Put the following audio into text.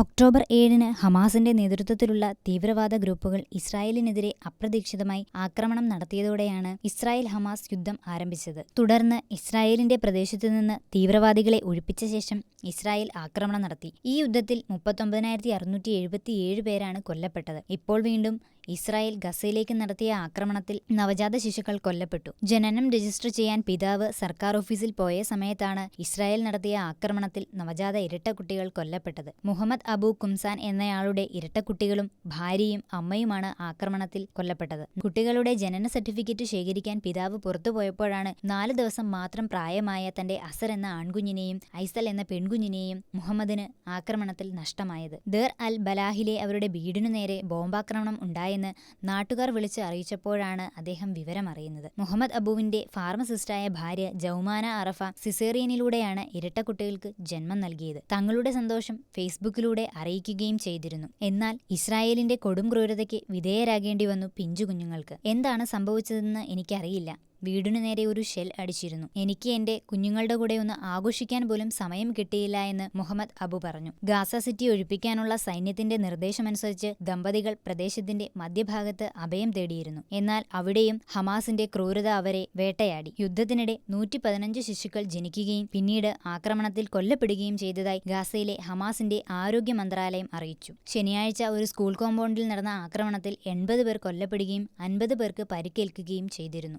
October ഏഴിന് ഹമാസിന്റെ നേതൃത്വത്തിലുള്ള തീവ്രവാദ ഗ്രൂപ്പുകൾ ഇസ്രായേലിനെതിരെ അപ്രതീക്ഷിതമായി ആക്രമണം നടത്തിയതോടെയാണ് ഇസ്രായേൽ ഹമാസ് യുദ്ധം ആരംഭിച്ചത്. തുടർന്ന് ഇസ്രായേലിന്റെ പ്രദേശത്തു നിന്ന് തീവ്രവാദികളെ ഒഴിപ്പിച്ച ശേഷം ഇസ്രായേൽ ആക്രമണം നടത്തി. ഈ യുദ്ധത്തിൽ മുപ്പത്തൊമ്പതിനായിരത്തി അറുന്നൂറ്റി എഴുപത്തിയേഴ് പേരാണ് കൊല്ലപ്പെട്ടത്. ഇപ്പോൾ വീണ്ടും ഇസ്രായേൽ ഗസയിലേക്ക് നടത്തിയ ആക്രമണത്തിൽ നവജാത ശിശുക്കൾ കൊല്ലപ്പെട്ടു. ജനനം രജിസ്റ്റർ ചെയ്യാൻ പിതാവ് സർക്കാർ ഓഫീസിൽ പോയ സമയത്താണ് ഇസ്രായേൽ നടത്തിയ ആക്രമണത്തിൽ നവജാത ഇരട്ടക്കുട്ടികൾ കൊല്ലപ്പെട്ടത്. മുഹമ്മദ് അബു കുംസാൻ എന്നയാളുടെ ഇരട്ടക്കുട്ടികളും ഭാര്യയും അമ്മയുമാണ് ആക്രമണത്തിൽ കൊല്ലപ്പെട്ടത്. കുട്ടികളുടെ ജനന സർട്ടിഫിക്കറ്റ് ശേഖരിക്കാൻ പിതാവ് പുറത്തുപോയപ്പോഴാണ് നാല് ദിവസം മാത്രം പ്രായമായ തന്റെ അസർ എന്ന ആൺകുഞ്ഞിനെയും ഐസൽ എന്ന പെൺകുഞ്ഞിനെയും മുഹമ്മദിന് ആക്രമണത്തിൽ നഷ്ടമായത്. ദർ അൽ ബലാഹിലെ അവരുടെ വീടിനു നേരെ ബോംബാക്രമണം ഉണ്ടായെന്ന് നാട്ടുകാർ വിളിച്ച് അറിയിച്ചപ്പോഴാണ് അദ്ദേഹം വിവരമറിയുന്നത് മുഹമ്മദ് അബുവിന്റെ ഫാർമസിസ്റ്റായ ഭാര്യ ജൗമാന അറഫ സിസേറിയനിലൂടെയാണ് ഇരട്ടക്കുട്ടികൾക്ക് ജന്മം നൽകിയത്. തങ്ങളുടെ സന്തോഷം ഫേസ്ബുക്കിലൂടെ അറിയിക്കുകയും ചെയ്തിരുന്നു. എന്നാൽ ഇസ്രായേലിന്റെ കൊടും ക്രൂരതയ്ക്ക് വിധേയരാകേണ്ടി വന്നു പിഞ്ചു കുഞ്ഞുങ്ങൾക്ക്. എന്താണ് സംഭവിച്ചതെന്ന് എനിക്കറിയില്ല. വീടിനു നേരെ ഒരു ഷെൽ അടിച്ചിരുന്നു. എനിക്ക് എന്റെ കുഞ്ഞുങ്ങളുടെ കൂടെ ഒന്ന് ആഘോഷിക്കാൻ പോലും സമയം കിട്ടിയില്ല എന്ന് മുഹമ്മദ് അബു പറഞ്ഞു. ഗാസ സിറ്റി ഒഴിപ്പിക്കാനുള്ള സൈന്യത്തിന്റെ നിർദ്ദേശമനുസരിച്ച് ദമ്പതികൾ പ്രദേശത്തിന്റെ മധ്യഭാഗത്ത് അഭയം തേടിയിരുന്നു. എന്നാൽ അവിടെയും ഹമാസിന്റെ ക്രൂരത അവരെ വേട്ടയാടി. യുദ്ധത്തിനിടെ നൂറ്റി പതിനഞ്ച് ശിശുക്കൾ ജനിക്കുകയും പിന്നീട് ആക്രമണത്തിൽ കൊല്ലപ്പെടുകയും ചെയ്തതായി ഗാസയിലെ ഹമാസിന്റെ ആരോഗ്യ മന്ത്രാലയം അറിയിച്ചു. ശനിയാഴ്ച ഒരു സ്കൂൾ കോമ്പൗണ്ടിൽ നടന്ന ആക്രമണത്തിൽ എൺപത് പേർ കൊല്ലപ്പെടുകയും അൻപത് പേർക്ക് പരിക്കേൽക്കുകയും ചെയ്തിരുന്നു.